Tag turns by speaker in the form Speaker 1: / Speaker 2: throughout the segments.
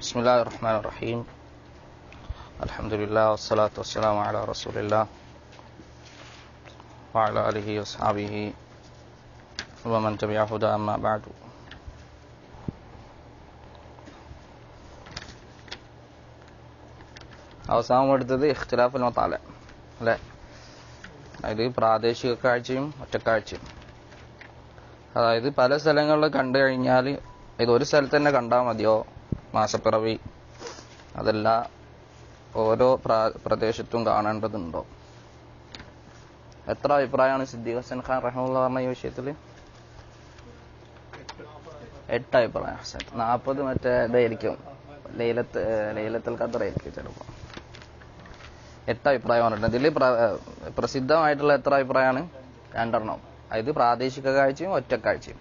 Speaker 1: بسم الله الرحمن الرحيم الحمد لله والصلاة والسلام على رسول الله وعلى آله وأصحابه ومن تبع هدى أما بعد അവസാനം എടുത്തത് ഇഖ്തിലാഫുൽ മത്താല അല്ലേ അതായത് പ്രാദേശിക കാഴ്ചയും ഒറ്റക്കാഴ്ചയും അതായത് പല സ്ഥലങ്ങളിൽ കണ്ടു കഴിഞ്ഞാൽ ഇത് ഒരു സ്ഥലത്ത് തന്നെ കണ്ടാൽ മതിയോ മാസപ്പിറവി. അതല്ല ഓരോ പ്രദേശത്തും കാണേണ്ടതുണ്ടോ? എത്ര അഭിപ്രായമാണ് സിദ്ദീഖ് ഹസൻ ഖാൻ റഹ്മുള്ള പറഞ്ഞ ഈ വിഷയത്തിൽ എട്ട് അഭിപ്രായം. നാൽപ്പത് മറ്റേ ഇതായിരിക്കും. ലൈലത്ത് ലൈലത്തിൽ ലൈലത്തുൽ ചിലപ്പോ. എട്ട് അഭിപ്രായം പറഞ്ഞിട്ടുണ്ട്. ഇതിൽ പ്രസിദ്ധമായിട്ടുള്ള എത്ര അഭിപ്രായമാണ്? രണ്ടെണ്ണം. അതായത് പ്രാദേശിക കാഴ്ചയും ഒറ്റക്കാഴ്ചയും.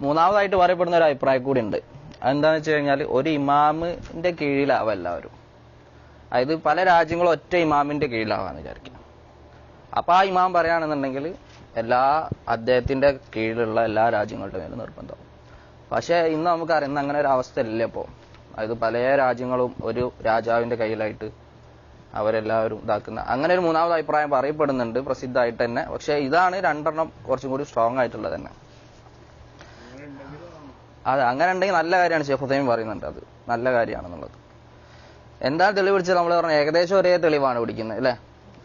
Speaker 1: മൂന്നാമതായിട്ട് പറയപ്പെടുന്ന ഒരു അഭിപ്രായം കൂടി ഉണ്ട്. അതെന്താന്ന് വെച്ച് കഴിഞ്ഞാൽ ഒരു ഇമാമിന്റെ കീഴിലാവും എല്ലാവരും. അതായത് പല രാജ്യങ്ങളും ഒറ്റ ഇമാമിന്റെ കീഴിലാവാന്ന് വിചാരിക്കുക അപ്പൊ ആ ഇമാം പറയുകയാണെന്നുണ്ടെങ്കിൽ എല്ലാ അദ്ദേഹത്തിന്റെ കീഴിലുള്ള എല്ലാ രാജ്യങ്ങളുടെ മേലും നിർബന്ധം പക്ഷെ ഇന്ന് നമുക്കറിയുന്ന അങ്ങനെ ഒരു അവസ്ഥ ഇല്ല ഇപ്പോ. അതായത് പല രാജ്യങ്ങളും ഒരു രാജാവിന്റെ കയ്യിലായിട്ട് അവരെല്ലാവരും ഇതാക്കുന്ന അങ്ങനെ ഒരു മൂന്നാമത് അഭിപ്രായം പറയപ്പെടുന്നുണ്ട് പ്രസിദ്ധമായിട്ട് തന്നെ. പക്ഷെ ഇതാണ് രണ്ടെണ്ണം കുറച്ചും കൂടി സ്ട്രോങ് ആയിട്ടുള്ളത് തന്നെ. അതെ അങ്ങനെ ഉണ്ടെങ്കിൽ നല്ല കാര്യമാണ് ഷെയ്ഖ് ഹുസൈൻ പറയുന്നുണ്ട് അത്. നല്ല കാര്യമാണെന്നുള്ളത്. എന്താണ് തെളിവ് പിടിച്ചത്? നമ്മൾ പറഞ്ഞ ഏകദേശം ഒരേ തെളിവാണ് പിടിക്കുന്നത് അല്ലേ?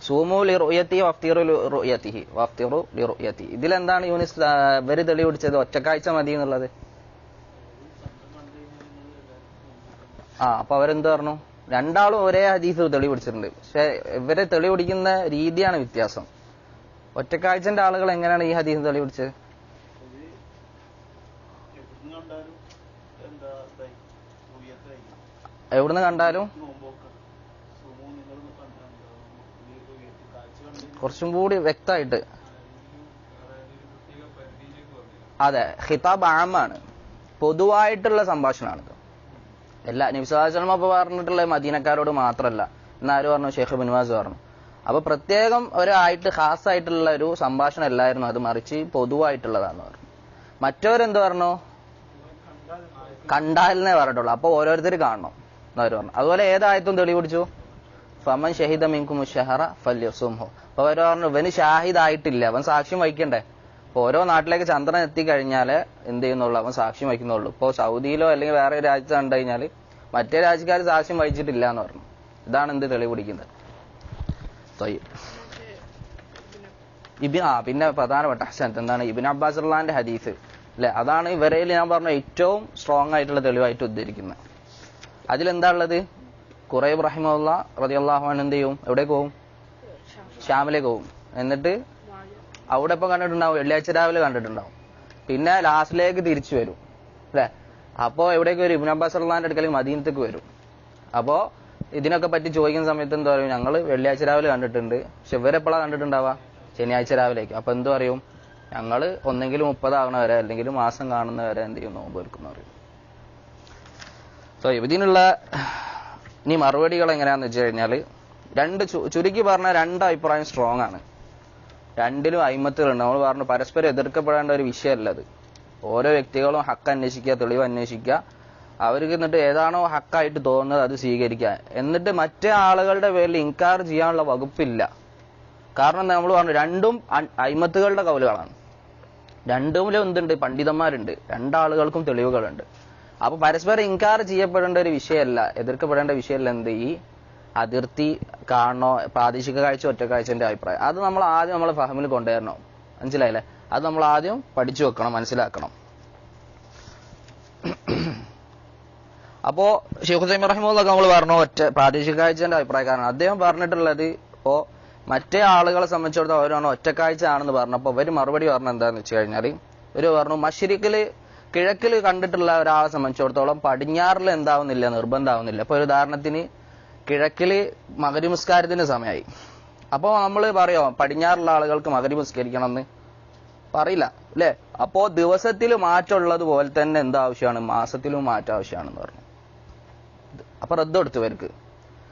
Speaker 1: സൂമു ലി റുയത്തി വഫ്തിറു റുയത്തിഹി. വഫ്തിറു ലി റുയത്തി ഇതിലെന്താണ് യൂണിസ് വെരി ഇവർ തെളിവ് പിടിച്ചത്? ഒറ്റക്കാഴ്ച മതി എന്നുള്ളത്. ആ അപ്പൊ അവരെന്ത് പറഞ്ഞു? രണ്ടാളും ഒരേ ഹദീസ് തെളിവ് പിടിച്ചിട്ടുണ്ട്. പക്ഷെ ഇവരെ തെളിവ് പിടിക്കുന്ന രീതിയാണ് വ്യത്യാസം. ഒറ്റക്കാഴ്ചന്റെ ആളുകൾ എങ്ങനെയാണ് ഈ ഹദീസ് തെളിവ് പിടിച്ചത്? എവിടുന്ന് കണ്ടാലും? കുറച്ചും കൂടി വ്യക്തമായിട്ട്. അതെ ഹിതാബ് ആമാണ്. പൊതുവായിട്ടുള്ള സംഭാഷണമാണിത്. എല്ലാ നിമിഷാചരണം അപ്പൊ പറഞ്ഞിട്ടുള്ള മദീനക്കാരോട് മാത്രമല്ല. എന്നാരും പറഞ്ഞു? ഷെയ്ഖ് ബിൻവാസ് പറഞ്ഞു. അപ്പൊ പ്രത്യേകം ഒരായിട്ട് ആയിട്ടുള്ള ഒരു സംഭാഷണം അല്ലായിരുന്നു. അത് മറിച്ച് പൊതുവായിട്ടുള്ളതാന്ന് പറഞ്ഞു. മറ്റവരെന്ത് പറഞ്ഞു? കണ്ടാലിനെ പറഞ്ഞിട്ടുള്ളൂ. അപ്പൊ ഓരോരുത്തർ കാണണം. എന്നവർ പറഞ്ഞു അതുപോലെ ഏതായത്തും തെളിവ് പിടിച്ചു? ഫമൻ ഷഹിദ മിൻകും ഷഹറ ഫല്യസുംഹു അപ്പൊ അവർ പറഞ്ഞു ഇവന് ഷാഹിദ് ആയിട്ടില്ല അവൻ സാക്ഷ്യം വഹിക്കണ്ടേ. അപ്പൊ ഓരോ നാട്ടിലേക്ക് ചന്ദ്രൻ എത്തിക്കഴിഞ്ഞാൽ എന്ത് ചെയ്യുന്നുള്ളൂ? അവൻ സാക്ഷ്യം വഹിക്കുന്നുള്ളൂ. ഇപ്പോ സൗദിയിലോ അല്ലെങ്കിൽ വേറെ രാജ്യത്ത് കണ്ടു കഴിഞ്ഞാൽ മറ്റേ രാജ്യക്കാർ സാക്ഷ്യം വഹിച്ചിട്ടില്ല എന്ന് പറഞ്ഞു. ഇതാണ് എന്ത് തെളിവ് പിടിക്കുന്നത്. ഇബിൻ ആ പിന്നെ പ്രധാനപ്പെട്ട ഹസനത്ത് എന്താണ്? ഇബിൻ അബ്ബാസ് ഹദീസ്. അല്ലെ? അതാണ് ഇവരയിൽ ഞാൻ പറഞ്ഞ ഏറ്റവും സ്ട്രോങ് ആയിട്ടുള്ള തെളിവായിട്ട് ഉദ്ധരിക്കുന്നത്. അതിലെന്താ ഉള്ളത്? കുറേ ഇബ്രാഹിമുള്ള റതിയല്ലാഹുൻ എന്ത് ചെയ്യും? എവിടേക്ക് പോവും? ഷ്യാമിലേക്ക് പോവും. എന്നിട്ട് അവിടെ ഇപ്പൊ കണ്ടിട്ടുണ്ടാവും വെള്ളിയാഴ്ച രാവിലെ കണ്ടിട്ടുണ്ടാവും. പിന്നെ ലാസ്റ്റിലേക്ക് തിരിച്ചു വരും. അല്ലെ? അപ്പോ എവിടേക്ക് വരും? ഇബിൻ അബ്ബാസ് അള്ളാന്റെ അടുക്കലേക്ക് മദീനത്തേക്ക് വരും. അപ്പോ ഇതിനൊക്കെ പറ്റി ചോദിക്കുന്ന സമയത്ത് എന്താ പറയും? ഞങ്ങൾ വെള്ളിയാഴ്ച രാവിലെ കണ്ടിട്ടുണ്ട്. പക്ഷെ ഇവരെപ്പോഴാ കണ്ടിട്ടുണ്ടാവുക? ശനിയാഴ്ച രാവിലേക്ക്. അപ്പൊ എന്തു പറയും? ഞങ്ങൾ ഒന്നെങ്കിൽ മുപ്പതാവണ വരെ അല്ലെങ്കിൽ മാസം കാണുന്ന വരെ എന്ത് ചെയ്യും? നോമ്പ് എടുക്കുന്ന സോ ഇതിനുള്ള ഇനി മറുപടികൾ എങ്ങനെയാന്ന് വെച്ച് കഴിഞ്ഞാൽ രണ്ട് ചുരുക്കി പറഞ്ഞ രണ്ട് അഭിപ്രായം സ്ട്രോങ് ആണ്. രണ്ടിലും അയിമത്തുകളുണ്ട്. നമ്മൾ പറഞ്ഞു പരസ്പരം എതിർക്കപ്പെടേണ്ട ഒരു വിഷയമല്ല അത്. ഓരോ വ്യക്തികളും ഹക്ക് അന്വേഷിക്കുക തെളിവ് അന്വേഷിക്കുക. അവർക്ക് എന്നിട്ട് ഏതാണോ ഹക്കായിട്ട് തോന്നുന്നത് അത് സ്വീകരിക്കുക. എന്നിട്ട് മറ്റേ ആളുകളുടെ പേരിൽ ഇൻകാർ ചെയ്യാനുള്ള വകുപ്പില്ല. കാരണം നമ്മൾ പറഞ്ഞു രണ്ടും അയിമത്തുകളുടെ കൗലുകളാണ്. രണ്ടുമിലും എന്തുണ്ട്? പണ്ഡിതന്മാരുണ്ട്. രണ്ടാളുകൾക്കും തെളിവുകളുണ്ട്. അപ്പൊ പരസ്പരം ഇൻകാർ ചെയ്യപ്പെടേണ്ട ഒരു വിഷയമല്ല. എതിർക്കപ്പെടേണ്ട വിഷയമല്ല എന്ത്? ഈ അതിർത്തി കാണണോ? പ്രാദേശിക കാഴ്ച ഒറ്റക്കാഴ്ചന്റെ അഭിപ്രായം. അത് നമ്മൾ ആദ്യം നമ്മൾ ഫഹമിൽ കൊണ്ടുവരണം. മനസ്സിലായില്ലേ? അത് നമ്മൾ ആദ്യം പഠിച്ചു വെക്കണം മനസ്സിലാക്കണം. അപ്പോ ഷെയ്ഖ് റഹിമുള്ളൊക്കെ നമ്മൾ പറഞ്ഞു ഒറ്റ പ്രാദേശിക കാഴ്ചന്റെ അഭിപ്രായക്കാരാണ് അദ്ദേഹം പറഞ്ഞിട്ടുള്ളത് ഇപ്പോ മറ്റേ ആളുകളെ സംബന്ധിച്ചിടത്തോളം അവരാണ് ഒറ്റക്കാഴ്ച ആണെന്ന് പറഞ്ഞപ്പോ അവർ മറുപടി പറഞ്ഞ എന്താന്ന് വെച്ച് കഴിഞ്ഞാൽ ഒരു പറഞ്ഞു മഷരിക്കിൽ കിഴക്കിൽ കണ്ടിട്ടുള്ള ഒരാളെ സംബന്ധിച്ചിടത്തോളം പടിഞ്ഞാറിൽ എന്താവുന്നില്ല നിർബന്ധമാവുന്നില്ല ഇപ്പൊ ഒരു ഉദാഹരണത്തിന് കിഴക്കിൽ മകരി നിസ്കാരത്തിന്റെ സമയമായി അപ്പോ നമ്മൾ പറയോ പടിഞ്ഞാറുള്ള ആളുകൾക്ക് മകരി എന്ന് പറയില്ല അല്ലെ? അപ്പോ ദിവസത്തിൽ മാറ്റമുള്ളത് പോലെ തന്നെ എന്താവശ്യമാണ് മാസത്തിലും മാറ്റം ആവശ്യമാണെന്ന് പറഞ്ഞു. അപ്പൊ റദ്ദെടുത്തു ഇവർക്ക്.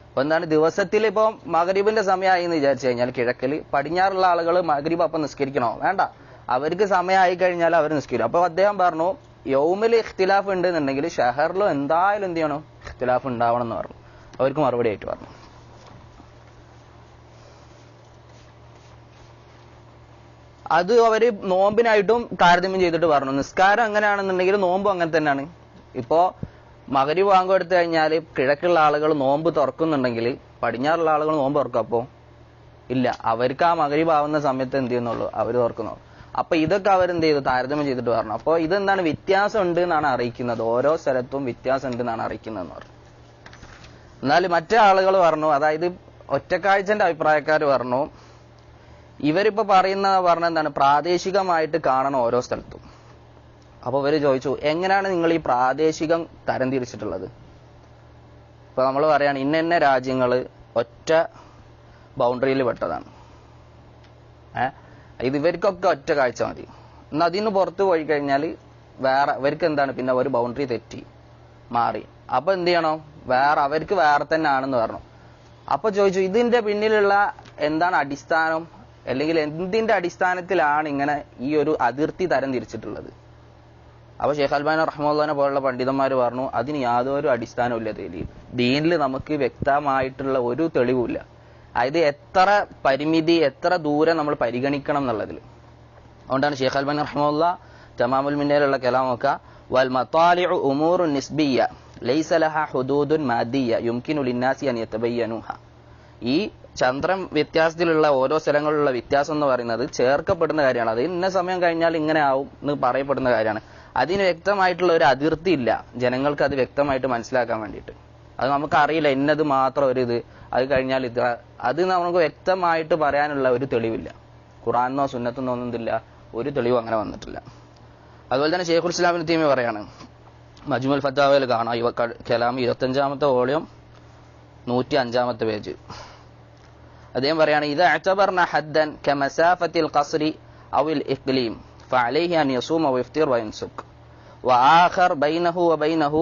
Speaker 1: അപ്പൊ എന്താണ് ദിവസത്തിൽ ഇപ്പൊ മകരീബിന്റെ സമയമായി എന്ന് വിചാരിച്ചു കഴിഞ്ഞാൽ കിഴക്കിൽ പടിഞ്ഞാറുള്ള ആളുകൾ മകരീബ് അപ്പം നിസ്കരിക്കണോ? വേണ്ട. അവർക്ക് സമയമായി കഴിഞ്ഞാൽ അവർ നിസ്കരിക്കും. അപ്പൊ അദ്ദേഹം പറഞ്ഞു യൗമിൽ ഇഖ്തിലാഫ് ഉണ്ട് എന്നുണ്ടെങ്കിൽ ഷഹറിലും എന്തായാലും എന്ത് ചെയ്യണം? ഇഖ്തിലാഫ് ഉണ്ടാവണം എന്ന് പറഞ്ഞു. അവർക്ക് മറുപടി ആയിട്ട് പറഞ്ഞു. അത് അവർ നോമ്പിനായിട്ടും താരതമ്യം ചെയ്തിട്ട് പറഞ്ഞു. നിസ്കാരം അങ്ങനെയാണെന്നുണ്ടെങ്കിൽ നോമ്പും അങ്ങനെ തന്നെയാണ്. ഇപ്പോ മകരി വാങ്ങ് എടുത്തു കഴിഞ്ഞാൽ കിഴക്കുള്ള ആളുകൾ നോമ്പ് തുറക്കുന്നുണ്ടെങ്കിൽ പടിഞ്ഞാറുള്ള ആളുകൾ നോമ്പ് തുറക്കും. അപ്പോ ഇല്ല അവർക്ക് ആ മകരി ആവുന്ന സമയത്ത് എന്ത് ചെയ്യുന്നുള്ളൂ? അവർ തുറക്കുന്നു. അപ്പൊ ഇതൊക്കെ അവർ എന്ത് ചെയ്തു താരതമ്യം ചെയ്തിട്ട് പറഞ്ഞു. അപ്പൊ ഇതെന്താണ് വ്യത്യാസം ഉണ്ട് എന്നാണ് അറിയിക്കുന്നത്. ഓരോ സ്ഥലത്തും വ്യത്യാസം ഉണ്ട് എന്നാണ് അറിയിക്കുന്നത് എന്ന് പറഞ്ഞു. എന്നാൽ മറ്റേ ആളുകൾ പറഞ്ഞു അതായത് ഒറ്റക്കാഴ്ചന്റെ അഭിപ്രായക്കാർ പറഞ്ഞു ഇവരിപ്പോ പറയുന്ന പറഞ്ഞ എന്താണ്? പ്രാദേശികമായിട്ട് കാണണം ഓരോ സ്ഥലത്തും. അപ്പൊ ഇവർ ചോദിച്ചു എങ്ങനെയാണ് നിങ്ങൾ ഈ പ്രാദേശികം തരം തിരിച്ചിട്ടുള്ളത്? ഇപ്പൊ നമ്മൾ പറയാണ് ഇന്ന ഇന്ന രാജ്യങ്ങൾ ഒറ്റ ബൗണ്ടറിയിൽ പെട്ടതാണ്. ഏ? ഇത് ഇവർക്കൊക്കെ ഒറ്റ കാഴ്ച മതി. എന്നാൽ അതിന് പുറത്ത് പോയി കഴിഞ്ഞാൽ വേറെ ഇവർക്ക് എന്താണ്? പിന്നെ ഒരു ബൗണ്ടറി തെറ്റി മാറി. അപ്പൊ എന്ത് ചെയ്യണം? വേറെ അവർക്ക് വേറെ തന്നെ ആണെന്ന് പറഞ്ഞു. അപ്പൊ ചോദിച്ചു ഇതിന്റെ പിന്നിലുള്ള എന്താണ് അടിസ്ഥാനം? അല്ലെങ്കിൽ എന്തിന്റെ അടിസ്ഥാനത്തിലാണ് ഇങ്ങനെ ഈ ഒരു അതിർത്തി തരം തിരിച്ചിട്ടുള്ളത്? അപ്പൊ ഷെയ്ഖ് അൽബാൻ റഹ്മുല്ലാനെ പോലുള്ള പണ്ഡിതന്മാർ പറഞ്ഞു അതിന് യാതൊരു അടിസ്ഥാനവും ഇല്ല ദീനിൽ നമുക്ക് വ്യക്തമായിട്ടുള്ള ഒരു തെളിവുമില്ല. അതായത് എത്ര പരിമിതി എത്ര ദൂരം നമ്മൾ പരിഗണിക്കണം എന്നുള്ളതിൽ അതുകൊണ്ടാണ് ഷെയ്ഖ് അൽബാൻ റഹ്മുല്ല തമാമുൽ മിന്നയിലുള്ള കലാം നോക്കുക. വൽ മത്താലിഉ ഉമൂറു നിസ്ബിയ ലൈസ ഹുദൂദുൻ മാദിയ യുംകിനു ലിന്നാസി അൻ ഈ ചന്ദ്രൻ വ്യത്യാസത്തിലുള്ള ഓരോ സ്ഥലങ്ങളിലുള്ള വ്യത്യാസം എന്ന് പറയുന്നത് ചേർക്കപ്പെടുന്ന കാര്യമാണ്. അത് ഇന്ന സമയം കഴിഞ്ഞാൽ ഇങ്ങനെ ആവും എന്ന് പറയപ്പെടുന്ന കാര്യമാണ്. അതിന് വ്യക്തമായിട്ടുള്ള ഒരു അതിർത്തി ഇല്ല. ജനങ്ങൾക്ക് അത് വ്യക്തമായിട്ട് മനസ്സിലാക്കാൻ വേണ്ടിയിട്ട്. അത് നമുക്ക് അറിയില്ല ഇന്നത് മാത്രം ഒരു ഇത്. അത് കഴിഞ്ഞാൽ ഇത് അത് നമുക്ക് വ്യക്തമായിട്ട് പറയാനുള്ള ഒരു തെളിവില്ല ഖുറാനോ സുന്നത്തെന്നോ ഒന്നും ഇതില്ല ഒരു തെളിവും അങ്ങനെ വന്നിട്ടില്ല അതുപോലെ തന്നെ ഷെയ്ഖുൽ ഇസ്ലാമിന് തീമി പറയാണ് മജ്മുൽ ഫത്താവയിൽ കാണാം ഇവ കലാം ഇരുപത്തഞ്ചാമത്തെ വോളിയം നൂറ്റി അഞ്ചാമത്തെ പേജ് അദ്ദേഹം പറയാണ് ഇത് അഅ്തബർന ഹദ്ദൻ കമസാഫത്തിൽ ഖസ്രി ഔൽ ഇഖ്ലീം فعليه أن يصوم ويفطر وينسك وآخر بينه وبينه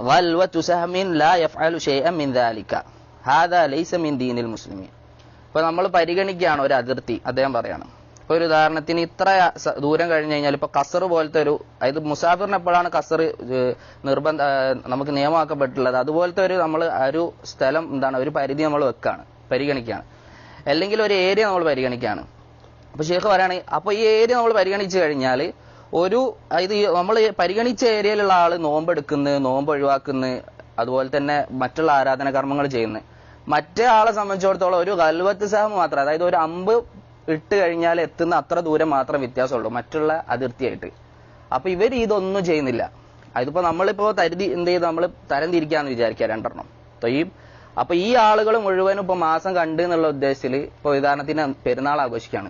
Speaker 1: غلوة سهم لا يفعل شيئا من ذلك ഹാദ ലൈസമിൻ ദീനിൽ മുസ്ലിമീൻ. അപ്പോൾ നമ്മൾ പരിഗണിക്കുകയാണ് ഒരു അതിർത്തി അദ്ദേഹം പറയാണ്. ഇപ്പൊ ഒരു ഉദാഹരണത്തിന് ഇത്ര ദൂരം കഴിഞ്ഞ് കഴിഞ്ഞാൽ ഇപ്പൊ കസർ പോലത്തെ ഒരു അതായത് മുസാഫിറിന് എപ്പോഴാണ് കസർ നിർബന്ധ നമുക്ക് നിയമമാക്കപ്പെട്ടുള്ളത് അതുപോലത്തെ ഒരു നമ്മൾ ഒരു സ്ഥലം എന്താണ് ഒരു പരിധി നമ്മൾ വെക്കുകയാണ് പരിഗണിക്കുകയാണ്. അല്ലെങ്കിൽ ഒരു ഏരിയ നമ്മൾ പരിഗണിക്കുകയാണ്. അപ്പോൾ ഷേഖ് പറയുകയാണെങ്കിൽ അപ്പോൾ ഈ ഏരിയ നമ്മൾ പരിഗണിച്ചു കഴിഞ്ഞാൽ ഒരു ഇത് നമ്മൾ പരിഗണിച്ച ഏരിയയിലുള്ള ആൾ നോമ്പെടുക്കുന്നത് നോമ്പ് ഒഴിവാക്കുന്നത് അതുപോലെ തന്നെ മറ്റുള്ള ആരാധന കർമ്മങ്ങൾ ചെയ്യുന്നത് മറ്റേ ആളെ സംബന്ധിച്ചിടത്തോളം ഒരു കൽവത്ത് സഹം മാത്രം അതായത് ഒരു അമ്പ് ഇട്ട് കഴിഞ്ഞാൽ എത്തുന്ന അത്ര ദൂരം മാത്രം വ്യത്യാസമുള്ളൂ മറ്റുള്ള അതിർത്തിയായിട്ട്. അപ്പൊ ഇവർ ഇതൊന്നും ചെയ്യുന്നില്ല. അതിപ്പോ നമ്മളിപ്പോ തരുതി എന്ത് ചെയ്ത്? നമ്മൾ തരം തിരിക്കാന്ന് വിചാരിക്കുക രണ്ടെണ്ണം. തൊയ്യും അപ്പൊ ഈ ആളുകൾ മുഴുവനും ഇപ്പൊ മാസം കണ്ട് എന്നുള്ള ഉദ്ദേശത്തിൽ ഇപ്പൊ ഉദാഹരണത്തിന് പെരുന്നാൾ ആഘോഷിക്കുകയാണ്.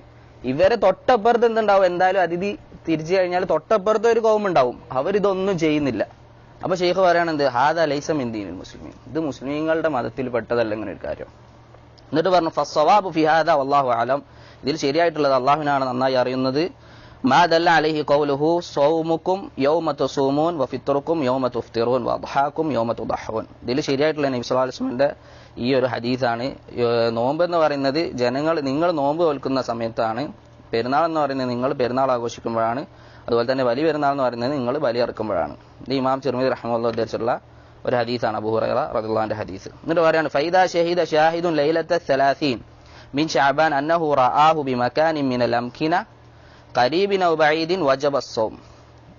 Speaker 1: ഇവരെ തൊട്ടപ്പുറത്ത് എന്തുണ്ടാവും? എന്തായാലും അതിഥി തിരിച്ചു കഴിഞ്ഞാൽ തൊട്ടപ്പുറത്ത് ഒരു കോമുണ്ടാവും അവരിതൊന്നും ചെയ്യുന്നില്ല. അപ്പൊ ഷെയ്ഖ് പറയണെന്ത് ഹാദ ലൈസം ഇന്ത്യൻ മുസ്ലിമീൻ. ഇത് മുസ്ലിങ്ങളുടെ മതത്തിൽ പെട്ടതല്ല ഇങ്ങനെ ഒരു കാര്യം. എന്നിട്ട് പറഞ്ഞു ഫസ്വാബ് ഫിഹാദ അള്ളാഹു ആലം ഇതിൽ ശരിയായിട്ടുള്ളത് അള്ളാഹുവിനാണ് നന്നായി അറിയുന്നത്. മാദല്ല അലഹി കൗലുഹു സൗമുക്കും സോമോൻ തസൂമൂൻ യോമത്ത് ഉഫ്തിറോൻ വബാക്കും യോമത്ത് ഉദാഹോൻ ഇതിൽ ശരിയായിട്ടുള്ള നബി വസല്ലമയുടെ ഈ ഒരു ഹദീസാണ്. നോമ്പ് എന്ന് പറയുന്നത് ജനങ്ങൾ നിങ്ങൾ നോമ്പ് തോൽക്കുന്ന സമയത്താണ്. പെരുന്നാൾ എന്ന് പറയുന്നത് നിങ്ങൾ പെരുന്നാൾ ആഘോഷിക്കുമ്പോഴാണ്. അതുപോലെ തന്നെ ബലി പെരുന്നാൾ എന്ന് പറയുന്നത് നിങ്ങൾ ബലി ഇറക്കുമ്പോഴാണ് ഇത് ഇമാം ചെറുമീർ റഹ്മുള്ള ഉദ്ദേശിച്ചുള്ള ഒരു ഹദീസാണ് അബൂഹുറ റദുള്ളാന്റെ ഹദീസ്. എന്നിട്ട് പറയാണ് ഫൈദ ഷഹീദ ഷാഹിദുൻ ലൈലത്തെ സലാസീൻ മിൻ ഷാബാൻ അന്നഹു റആഹു മക്കാനി മിന ലംഖിന അംകിന ഖരീബിൻ ഔ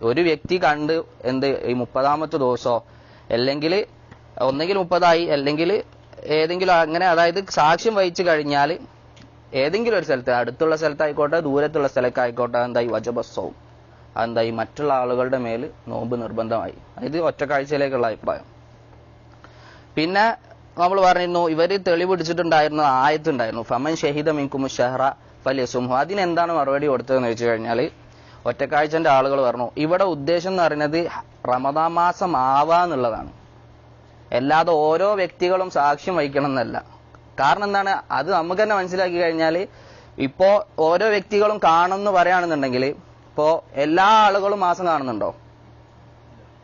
Speaker 1: ഒരു വ്യക്തി കണ്ട് എന്ത് ഈ മുപ്പതാമത്തെ ദിവസോ അല്ലെങ്കിൽ ഒന്നെങ്കിൽ മുപ്പതായി അല്ലെങ്കിൽ ഏതെങ്കിലും അങ്ങനെ അതായത് സാക്ഷ്യം വഹിച്ചു കഴിഞ്ഞാൽ ഏതെങ്കിലും ഒരു സ്ഥലത്ത് അടുത്തുള്ള സ്ഥലത്തായിക്കോട്ടെ ദൂരത്തുള്ള സ്ഥലത്തായിക്കോട്ടെ എന്തായി? വജബസ്സവും അതെന്തായി? മറ്റുള്ള ആളുകളുടെ മേൽ നോമ്പ് നിർബന്ധമായി. ഇത് ഒറ്റക്കാഴ്ചയിലേക്കുള്ള അഭിപ്രായം. പിന്നെ നമ്മൾ പറഞ്ഞിരുന്നു ഇവർ തെളിവിടിച്ചിട്ടുണ്ടായിരുന്ന ആയത്തുണ്ടായിരുന്നു. ഫമൻ ഷഹീദ മിൻകും ഷഹറ ഫലിയസുംഹു. അതിനെന്താണ് മറുപടി കൊടുത്തതെന്ന് വെച്ച് കഴിഞ്ഞാൽ ഒറ്റക്കാഴ്ചന്റെ ആളുകൾ പറഞ്ഞു ഇവിടെ ഉദ്ദേശം എന്ന് പറയുന്നത് റമദാ മാസം ആവാന്നുള്ളതാണ് അല്ലാതെ ഓരോ വ്യക്തികളും സാക്ഷ്യം വഹിക്കണം എന്നല്ല. കാരണം എന്താണ്? അത് നമുക്ക് തന്നെ മനസ്സിലാക്കി കഴിഞ്ഞാൽ ഇപ്പോ ഓരോ വ്യക്തികളും കാണുമെന്ന് പറയുകയാണെന്നുണ്ടെങ്കിൽ ഇപ്പോ എല്ലാ ആളുകളും മാസം കാണുന്നുണ്ടോ?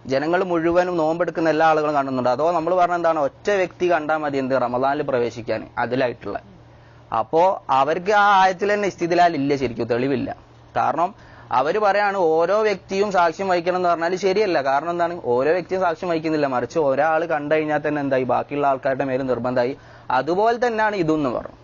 Speaker 1: ജനങ്ങൾ മുഴുവനും നോമ്പെടുക്കുന്ന എല്ലാ ആളുകളും കാണുന്നുണ്ടോ? അതോ നമ്മൾ പറഞ്ഞ എന്താണ്? ഒറ്റ വ്യക്തി കണ്ടാൽ മതി എന്ത് റമദാനിൽ പ്രവേശിക്കാൻ അതിലായിട്ടുള്ള. അപ്പോ അവർക്ക് ആ ആയത്തിൽ തന്നെ ഇസ്തിദിലാൽ ഇല്ല ശരിക്കും തെളിവില്ല. കാരണം അവർ പറയാണ് ഓരോ വ്യക്തിയും സാക്ഷ്യം വഹിക്കണം എന്ന് പറഞ്ഞാൽ ശരിയല്ല. കാരണം എന്താണ്? ഓരോ വ്യക്തിയും സാക്ഷ്യം വഹിക്കുന്നില്ല. മറിച്ച് ഒരാൾ കണ്ടു കഴിഞ്ഞാൽ തന്നെ എന്തായി? ബാക്കിയുള്ള ആൾക്കാരുടെ മേലും നിർബന്ധമായി. അതുപോലെ തന്നെയാണ് ഇതെന്ന് പറഞ്ഞു.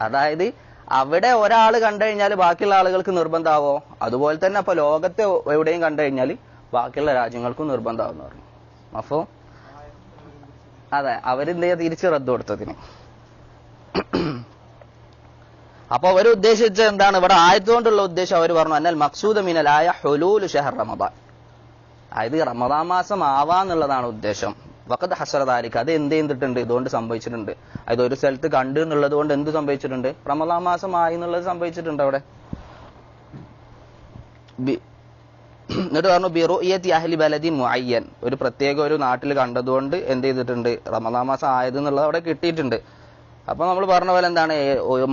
Speaker 1: അതായത് അവിടെ ഒരാൾ കണ്ടു കഴിഞ്ഞാൽ ബാക്കിയുള്ള ആളുകൾക്ക് നിർബന്ധമാവോ? അതുപോലെ തന്നെ അപ്പൊ ലോകത്തെ എവിടെയും കണ്ടു കഴിഞ്ഞാൽ ബാക്കിയുള്ള രാജ്യങ്ങൾക്കും നിർബന്ധമാവെന്ന് പറഞ്ഞു. അപ്പോ അതെ അവരെന്ത് ചെയ്യാ? തിരിച്ച് റദ്ദ് കൊടുത്തതിന് അപ്പൊ അവർ ഉദ്ദേശിച്ച എന്താണ്? ഇവിടെ ആയതുകൊണ്ടുള്ള ഉദ്ദേശം അവർ പറഞ്ഞു എന്നാൽ മക്സൂദ് മിനലായ ഹുലൂൽ ഷെഹർ റമദാൻ. അതായത് റമദാൻ മാസം ആവാന്നുള്ളതാണ് ഉദ്ദേശം. വക്കത്ത് ഹസറതാലിക്ക് അത് എന്ത് ചെയ്തിട്ടുണ്ട്? ഇതുകൊണ്ട് സംഭവിച്ചിട്ടുണ്ട്. അത് ഒരു സ്ഥലത്ത് കണ്ടു എന്നുള്ളത് കൊണ്ട് എന്ത് സംഭവിച്ചിട്ടുണ്ട്? റമദാ മാസം ആയി എന്നുള്ളത് സംഭവിച്ചിട്ടുണ്ട് അവിടെ. എന്നിട്ട് പറഞ്ഞു ബിറുയത്തി അഹ്ലി ബലദിൻ മുഅയ്യൻ. ഒരു പ്രത്യേക ഒരു നാട്ടിൽ കണ്ടതുകൊണ്ട് എന്ത് ചെയ്തിട്ടുണ്ട്? റമദാ മാസം ആയത് എന്നുള്ളത് അവിടെ കിട്ടിയിട്ടുണ്ട്. അപ്പൊ നമ്മൾ പറഞ്ഞ പോലെ എന്താണ്?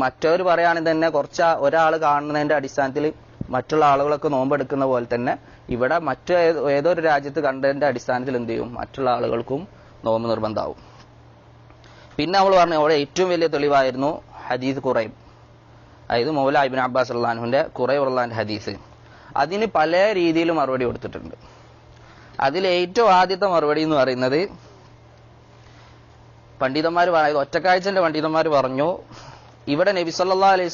Speaker 1: മറ്റവർ പറയുകയാണെങ്കിൽ തന്നെ കുറച്ച് ഒരാൾ കാണുന്നതിന്റെ അടിസ്ഥാനത്തിൽ മറ്റുള്ള ആളുകളൊക്കെ നോമ്പെടുക്കുന്ന പോലെ തന്നെ ഇവിടെ മറ്റു ഏതൊരു രാജ്യത്ത് കണ്ടതിന്റെ അടിസ്ഥാനത്തിൽ എന്ത് ചെയ്യും? മറ്റുള്ള ആളുകൾക്കും നോമ്പ് നിർബന്ധമാവും. പിന്നെ നമ്മൾ പറഞ്ഞു അവിടെ ഏറ്റവും വലിയ തെളിവായിരുന്നു ഹദീസ് കുറൈബ് അതായത് മൗല ഇബിൻ അബ്ബാസ് അള്ളാഹുവിന്റെ കുറൈബ് അള്ളാഹിന്റെ ഹദീസ്. അതിന് പല രീതിയിൽ മറുപടി കൊടുത്തിട്ടുണ്ട്. അതിൽ ഏറ്റവും ആദ്യത്തെ മറുപടി എന്ന് പറയുന്നത് പണ്ഡിതന്മാർ പറയുന്നത് ഒറ്റക്കാഴ്ചന്റെ പണ്ഡിതന്മാർ പറഞ്ഞു ഇവിടെ നബി അലൈഹി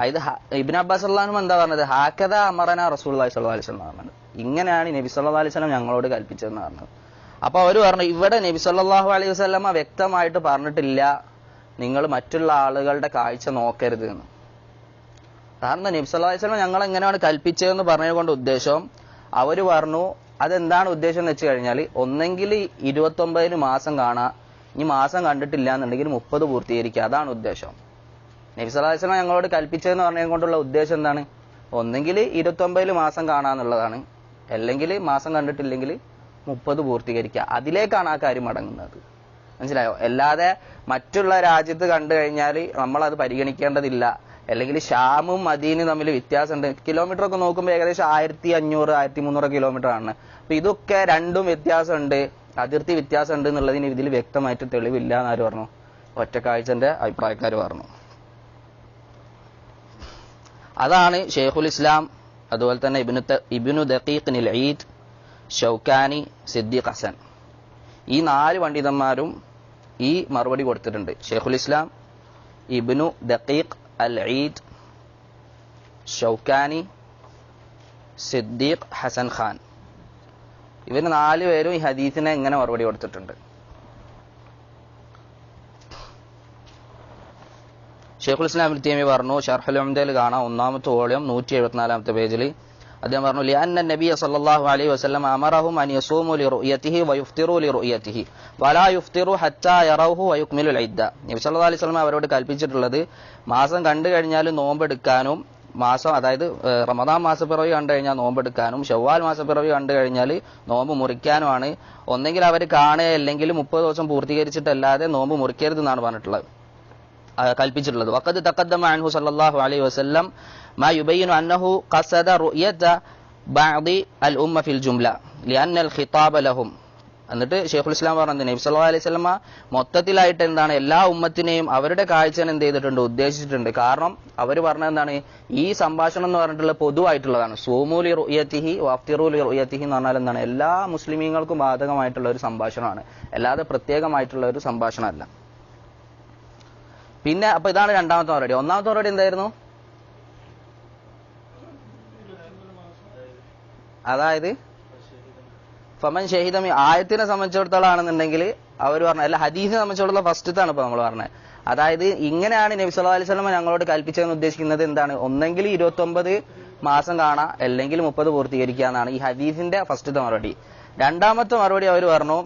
Speaker 1: അതായത് ഇബിൻ അബ്ബാസ് അള്ളഹാനും എന്താ പറഞ്ഞത്? ഹാക്കത അമറന റസൂൽ സ്വല്ലാ അലൈഹി എന്ന് പറഞ്ഞത്. ഇങ്ങനെയാണ് നബി സല്ലാ അലൈഹി സ്വലം ഞങ്ങളോട് കൽപ്പിച്ചതെന്ന് പറഞ്ഞത്. അപ്പൊ അവർ പറഞ്ഞു ഇവിടെ നബി സല്ലാഹു അലൈഹി വസല്ലമ വ്യക്തമായിട്ട് പറഞ്ഞിട്ടില്ല നിങ്ങൾ മറ്റുള്ള ആളുകളുടെ കാഴ്ച നോക്കരുത് എന്ന്. കാരണം നബി സല്ലാ അലൈഹി വസല്ലം ഞങ്ങൾ എങ്ങനെയാണ് കൽപ്പിച്ചതെന്ന് പറഞ്ഞത് കൊണ്ട് ഉദ്ദേശം അവർ പറഞ്ഞു അതെന്താണ് ഉദ്ദേശം എന്ന് വെച്ച് കഴിഞ്ഞാൽ ഒന്നെങ്കിൽ ഇരുപത്തൊമ്പതിന് മാസം കാണാ ഇനി മാസം കണ്ടിട്ടില്ല എന്നുണ്ടെങ്കിൽ മുപ്പത് പൂർത്തീകരിക്കുക. അതാണ് ഉദ്ദേശം. നബി വസല്ലം ഞങ്ങളോട് കൽപ്പിച്ചതെന്ന് പറഞ്ഞത് കൊണ്ടുള്ള ഉദ്ദേശം എന്താണ്? ഒന്നെങ്കിൽ ഇരുപത്തൊമ്പതിൽ മാസം കാണാന്നുള്ളതാണ്. അല്ലെങ്കിൽ മാസം കണ്ടിട്ടില്ലെങ്കിൽ മുപ്പത് പൂർത്തീകരിക്കുക. അതിലേക്കാണ് ആ കാര്യം അടങ്ങുന്നത് മനസ്സിലായോ? അല്ലാതെ മറ്റുള്ള രാജ്യത്ത് കണ്ടു കഴിഞ്ഞാൽ നമ്മൾ അത് പരിഗണിക്കേണ്ടതില്ല. അല്ലെങ്കിൽ ഷാമും മദീനും തമ്മിൽ വ്യത്യാസമുണ്ട്. കിലോമീറ്റർ ഒക്കെ നോക്കുമ്പോൾ ഏകദേശം ആയിരത്തി അഞ്ഞൂറ് ആയിരത്തി മുന്നൂറ് കിലോമീറ്റർ ആണ് അപ്പൊ ഇതൊക്കെ രണ്ടും വ്യത്യാസമുണ്ട്. അതിർത്തി വ്യത്യാസമുണ്ട് എന്നുള്ളതിന് ഇതിൽ വ്യക്തമായിട്ട് തെളിവില്ല എന്നാര് പറഞ്ഞു? ഒറ്റക്കാഴ്ചന്റെ അഭിപ്രായക്കാർ പറഞ്ഞു. അതാണ് ഷെയ്ഖുൽ ഇസ്ലാം അതുപോലെ തന്നെ ഇബിനു ഇബിനു ദഖീഖ് നിൽ ഈദ് ഷൗക്കാനി സിദ്ദീഖ് ഹസൻ. ഈ നാല് പണ്ഡിതന്മാരും ഈ മറുപടി കൊടുത്തിട്ടുണ്ട്. ഷെയ്ഖുൽ ഇസ്ലാം ഇബിനു ദഖീഖ് അൽ ഈദ് ഷൗക്കാനി സിദ്ദീഖ് ഹസൻ ഖാൻ. ഇവർ നാല് പേരും ഈ ഹദീസിനെ ഇങ്ങനെ മറുപടി കൊടുത്തിട്ടുണ്ട്. ഷെയ്ഖുൽ ഇസ്ലാം തൈമിയ പറഞ്ഞു ഷർഹുൽ ഉംദയിൽ കാണാം ഒന്നാമത്തെ വോളിയം നൂറ്റി എഴുപത്തിനാലാമത്തെ പേജിൽ അദ്ദേഹം പറഞ്ഞു ലിഅന്ന നബിയ സല്ലല്ലാഹു അലൈഹി വസല്ലം അമറഹും അൻ യസൂമു ലിറുയതിഹി വയുഫ്തിറു ലിറുയതിഹി വലാ യുഫ്തിറു ഹത്താ യറൗഹു വയുക്മിലുൽ ഇദ്ദ. നബി സല്ലല്ലാഹു അലൈഹി വസല്ലം അവരോട് കൽപ്പിച്ചിട്ടുള്ളത് മാസം കണ്ടു കഴിഞ്ഞാൽ നോമ്പെടുക്കാനും മാസം അതായത് റമദാൻ മാസപ്പിറവി കണ്ടു കഴിഞ്ഞാൽ നോമ്പെടുക്കാനും ഷവ്വാൽ മാസപ്പിറവി കണ്ടു കഴിഞ്ഞാൽ നോമ്പ് മുറിക്കാനുമാണ്. ഒന്നെങ്കിൽ അവർ കാണുക അല്ലെങ്കിൽ മുപ്പത് ദിവസം പൂർത്തീകരിച്ചിട്ടല്ലാതെ നോമ്പ് മുറിക്കരുതെന്നാണ് പറഞ്ഞിട്ടുള്ളത്. കൽപ്പിച്ചിട്ടുള്ളത്. വഖദ് തഖദ്ദമ അൻഹു സല്ലല്ലാഹു അലൈഹി വസല്ലം മാ യുബയ്യിനു അന്നഹു ഖസദ റുയത ബഅദി അൽ ഉമ്മ ഫിൽ ജുംല ലിഅന്ന അൽ ഖിതാബ ലഹും. എന്നിട്ട് ഷെയ്ഖുൽ ഇസ്ലാം പറഞ്ഞത് നബി സല്ലല്ലാഹു അലൈഹി വസല്ലമ മൊത്തത്തിലായിട്ട് എന്താണ് എല്ലാ ഉമ്മത്തിനെയും അവരുടെ കാഴ്ചനെ എന്ത് ചെയ്തിട്ടുണ്ട്? ഉദ്ദേശിച്ചിട്ടുണ്ട്. കാരണം അവർ പറഞ്ഞത് എന്താണ്? ഈ സംഭാഷണം എന്ന് പറഞ്ഞിട്ടുള്ള പൊതുവായിട്ടുള്ളതാണ്. സോമുലി റുയത്തിഹി വാഫ്തിറൂലി റുയത്തിഹി എന്ന് പറഞ്ഞാൽ എന്താണ്? എല്ലാ മുസ്ലിമീങ്ങൾക്കും ബാധകമായിട്ടുള്ള ഒരു സംഭാഷണമാണ്. അല്ലാതെ പ്രത്യേകമായിട്ടുള്ള ഒരു സംഭാഷണമല്ല. പിന്നെ അപ്പൊ ഇതാണ് രണ്ടാമത്തെ മറുപടി ഒന്നാമത്തെ മറുപടി എന്തായിരുന്നു? അതായത് ഫമൻ ഷഹീദം ആയത്തിനെ സംബന്ധിച്ചിടത്തോളം ആണെന്നുണ്ടെങ്കിൽ അവർ പറഞ്ഞ അല്ല ഹദീസിനെ സംബന്ധിച്ചിടത്തോളം ഫസ്റ്റത്താണ് ഇപ്പൊ നമ്മൾ പറഞ്ഞത്. അതായത് ഇങ്ങനെയാണ് നബി സല്ലല്ലാഹു അലൈഹി സ്വലമ ഞങ്ങളോട് കൽപ്പിച്ചതെന്ന് ഉദ്ദേശിക്കുന്നത് എന്താണ്? ഒന്നെങ്കിൽ ഇരുപത്തൊമ്പത് മാസം കാണാം അല്ലെങ്കിൽ മുപ്പത് പൂർത്തീകരിക്കുക എന്നാണ് ഈ ഹദീസിന്റെ ഫസ്റ്റത്തെ മറുപടി. രണ്ടാമത്തെ മറുപടി അവർ പറഞ്ഞു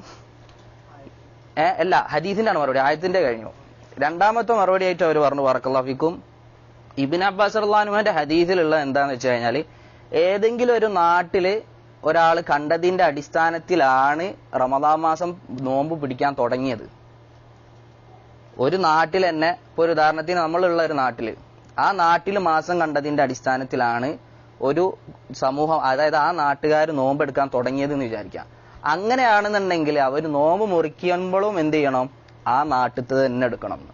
Speaker 1: ഏ അല്ല ഹദീസിന്റെ ആണ് മറുപടി ആയത്തിന്റെ കഴിഞ്ഞു. രണ്ടാമത്തെ മറുപടി ആയിട്ട് അവർ പറഞ്ഞു വറക്കല്ലാഫിക്കും ഇബിൻ അബ്ബാസ് അള്ളഹാനുമാന്റെ ഹദീസിലുള്ള എന്താന്ന് വെച്ച് കഴിഞ്ഞാൽ ഏതെങ്കിലും ഒരു നാട്ടിൽ ഒരാൾ കണ്ടതിന്റെ അടിസ്ഥാനത്തിലാണ് റമദാ മാസം നോമ്പ് പിടിക്കാൻ തുടങ്ങിയത്. ഒരു നാട്ടിൽ തന്നെ ഇപ്പൊ ഒരു ഉദാഹരണത്തിന് നമ്മളുള്ള ഒരു നാട്ടിൽ ആ നാട്ടിൽ മാസം കണ്ടതിന്റെ അടിസ്ഥാനത്തിലാണ് ഒരു സമൂഹം അതായത് ആ നാട്ടുകാർ നോമ്പെടുക്കാൻ തുടങ്ങിയത് എന്ന് വിചാരിക്കാം. അങ്ങനെയാണെന്നുണ്ടെങ്കിൽ അവർ നോമ്പ് മുറിക്കുമ്പോഴും എന്ത് ചെയ്യണം? ആ നാട്ടിൽ തന്നെ എടുക്കണം. എന്ന്.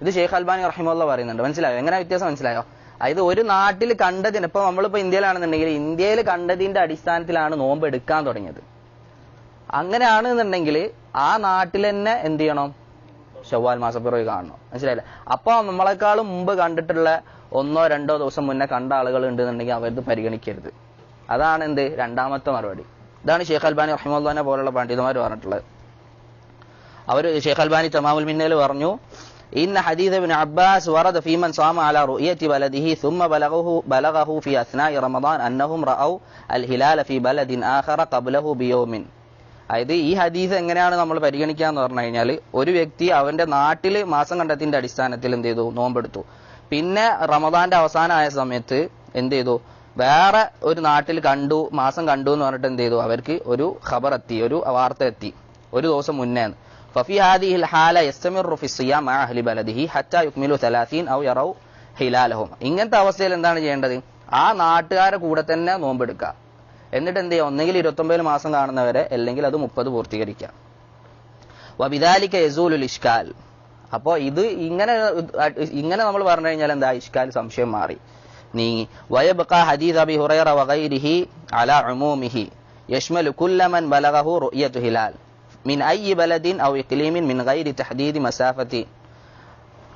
Speaker 1: ഇത് ഷെയ്ഖ് അൽബാനി റഹിമുള്ള പറയുന്നുണ്ട്. മനസ്സിലായോ? എങ്ങനെ വ്യത്യാസം മനസ്സിലായോ? അതായത് ഒരു നാട്ടിൽ കണ്ടതിന് ഇപ്പൊ നമ്മളിപ്പോ ഇന്ത്യയിലാണെന്നുണ്ടെങ്കിൽ ഇന്ത്യയിൽ കണ്ടതിന്റെ അടിസ്ഥാനത്തിലാണ് നോമ്പ് എടുക്കാൻ തുടങ്ങിയത്. അങ്ങനെയാണെന്നുണ്ടെങ്കിൽ ആ നാട്ടിൽ തന്നെ എന്ത് ചെയ്യണം? ചൊവ്വാൽ മാസപ്പിറവി കാണണം. മനസ്സിലായില്ലേ? അപ്പൊ നമ്മളെക്കാളും മുമ്പ് കണ്ടിട്ടുള്ള ഒന്നോ രണ്ടോ ദിവസം മുന്നേ കണ്ട ആളുകൾ ഉണ്ടെന്നുണ്ടെങ്കിൽ അവരത് പരിഗണിക്കരുത്. അതാണ് എന്ത്? രണ്ടാമത്തെ മറുപടി. ഇതാണ് ഷെയ്ഖ് അൽബാനി റഹിമുല്ലാനെ പോലുള്ള പണ്ഡിതന്മാർ പറഞ്ഞിട്ടുള്ളത്. അവർ ഷെയ്ഖ് അൽബാനി തമാമുൽ മിന്നൽ പറഞ്ഞു إن حديث ابن عباس ورد في من صام على رؤية بلده ثم بلغه بلغه في أثناء رمضان أنهم رأوا الهلال في بلد آخر قبله بيوم അതായത് ഈ ഹദീസ് എങ്ങനെയാണ് നമ്മൾ പരിഗണിക്കുക എന്ന് പറഞ്ഞു കഴിഞ്ഞാൽ ഒരു വ്യക്തി അവന്റെ നാട്ടിൽ മാസം കണ്ടത്തിന്റെ അടിസ്ഥാനത്തിൽ എന്ത് ചെയ്തു നോമ്പെടുത്തു പിന്നെ റമദാന്റെ അവസാനമായ സമയത്ത് എന്ത് ചെയ്തു വേറെ ഒരു നാട്ടിൽ കണ്ടു മാസം കണ്ടു എന്ന് പറഞ്ഞിട്ട് എന്ത് ചെയ്തു അവർക്ക് ഒരു ഖബർ എത്തി ഒരു വാർത്ത എത്തി ഒരു ദിവസം മുന്നേ ففي هذه الحالة يستمر في الصيام مع أهل بلده حتى يكملوا 30 أو يروا هلالهم ഇങ്ങനത്തെ അവസ്ഥയിൽ എന്താണ് ചെയ്യേണ്ടത് ആ നാട്ടുകാരെ കൂടെ തന്നെ നോമ്പെടുക്കുക എന്നിട്ട് എന്ത് ചെയ്യുക ഒന്നെങ്കിൽ ഇരുപത്തൊമ്പത് മാസം കാണുന്നവരെ അല്ലെങ്കിൽ അത് മുപ്പത് പൂർത്തീകരിക്കുക വബിദാലിക്ക യസൂലുൽ ഇഷ്കാൽ അപ്പോ ഇത് ഇങ്ങനെ ഇങ്ങനെ നമ്മൾ പറഞ്ഞു കഴിഞ്ഞാൽ എന്താ ഇഷ്കാൽ സംശയം മാറി നീങ്ങി വയബഖ ഹദീദ് അബി ഹുറൈറ വഗൈരിഹി അലാ ഉമൂമിഹി യഷ്മലു കുല്ല മൻ ബലഗഹു റുയത്തു ഹിലാൽ മിൻ അയ്യി ബലദിൻ ഔ ഇഖ്ലീമിൻ മിൻ ഗൈരി തഹദീദി മസാഫത്തി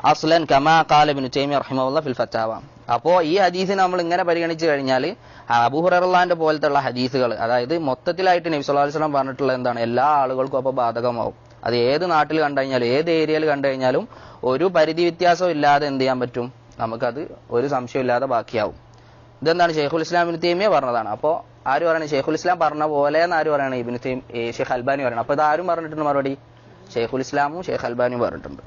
Speaker 1: അസ്ലൻ കമാ ഖാല ബിനു തൈമിയ റഹിമഹുല്ലാ ഫിൽ ഫത്താവ അപ്പോ ഈ ഹദീസിനെ നമ്മൾ ഇങ്ങനെ പരിഗണിച്ചു കഴിഞ്ഞാൽ അബൂഹുറല്ലാന്റെ പോലത്തുള്ള ഹദീസുകൾ അതായത് മൊത്തത്തിലായിട്ട് നബി സല്ലല്ലാഹു അലൈഹി വസല്ലം പറഞ്ഞിട്ടുള്ള എന്താണ്? എല്ലാ ആളുകൾക്കും അപ്പോൾ ബാധകമാവും. അത് ഏത് നാട്ടിൽ കണ്ടു കഴിഞ്ഞാലും ഏത് ഏരിയയിൽ കണ്ടു കഴിഞ്ഞാലും ഒരു പരിധി വ്യത്യാസം ഇല്ലാതെ എന്ത് ചെയ്യാൻ പറ്റും? നമുക്കത് ഒരു സംശയമില്ലാതെ ബാക്കിയാവും. ഇതെന്താണ്? ഷെയ്ഖുൽ ഇസ്ലാമിന് തൈമിയ പറഞ്ഞതാണ്. അപ്പോൾ ആര് പറയണേ? ഷെയ്ഖുൽ ഇസ്ലാം പറഞ്ഞ പോലെ എന്ന് ആര് പറയണേ? ഇബിന് തൈം ഷെയ്ഖ് അൽബാനി പറയണം. അപ്പൊ ഇത് ആരും പറഞ്ഞിട്ടുണ്ട് മറുപടി? ഷെയ്ഖുൽ ഇസ്ലാമും ഷെയ്ഖ് അൽബാനിയും പറഞ്ഞിട്ടുണ്ട്.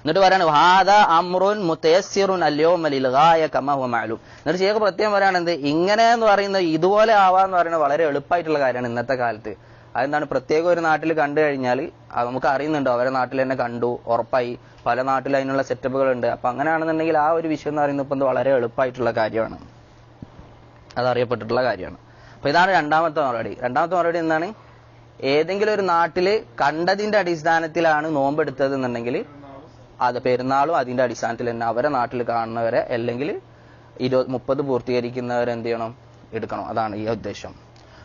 Speaker 1: എന്നിട്ട് പറയാണ് ഹാദ അമ്രുൻ മുത്തയസ്സിറുൻ അല്ലയോ ലിൽഗായ കമ ഹുവ മഅലൂം. എന്നിട്ട് ഷെയ്ഖ് പ്രത്യേകം പറയുകയാണെന്ത് ഇങ്ങനെ എന്ന് പറയുന്നത് ഇതുപോലെ ആവാന്ന് പറയുന്നത് വളരെ എളുപ്പമായിട്ടുള്ള കാര്യമാണ് ഇന്നത്തെ കാലത്ത്. അതെന്താണ്? പ്രത്യേക ഒരു നാട്ടിൽ കണ്ടു കഴിഞ്ഞാൽ നമുക്ക് അറിയുന്നുണ്ടോ. അവരെ നാട്ടിൽ തന്നെ കണ്ടു ഉറപ്പായി. പല നാട്ടിൽ അതിനുള്ള സെറ്റപ്പുകൾ ഉണ്ട് അപ്പൊ അങ്ങനെയാണെന്നുണ്ടെങ്കിൽ ആ ഒരു വിഷയം എന്ന് പറയുന്നത് ഇപ്പം വളരെ എളുപ്പമായിട്ടുള്ള കാര്യമാണ്. അതറിയപ്പെട്ടിട്ടുള്ള കാര്യമാണ്. അപ്പൊ ഇതാണ് രണ്ടാമത്തെ മറുപടി. രണ്ടാമത്തെ മറുപടി എന്താണ്? ഏതെങ്കിലും ഒരു നാട്ടിൽ കണ്ടതിന്റെ അടിസ്ഥാനത്തിലാണ് നോമ്പെടുത്തത് എന്നുണ്ടെങ്കിൽ അത് പെരുന്നാളും അതിന്റെ അടിസ്ഥാനത്തിൽ തന്നെ അവരെ നാട്ടിൽ കാണുന്നവരെ അല്ലെങ്കിൽ ഇരുപത് മുപ്പത് പൂർത്തീകരിക്കുന്നവരെ എന്ത് ചെയ്യണം? എടുക്കണം. അതാണ് ഈ ഉദ്ദേശം.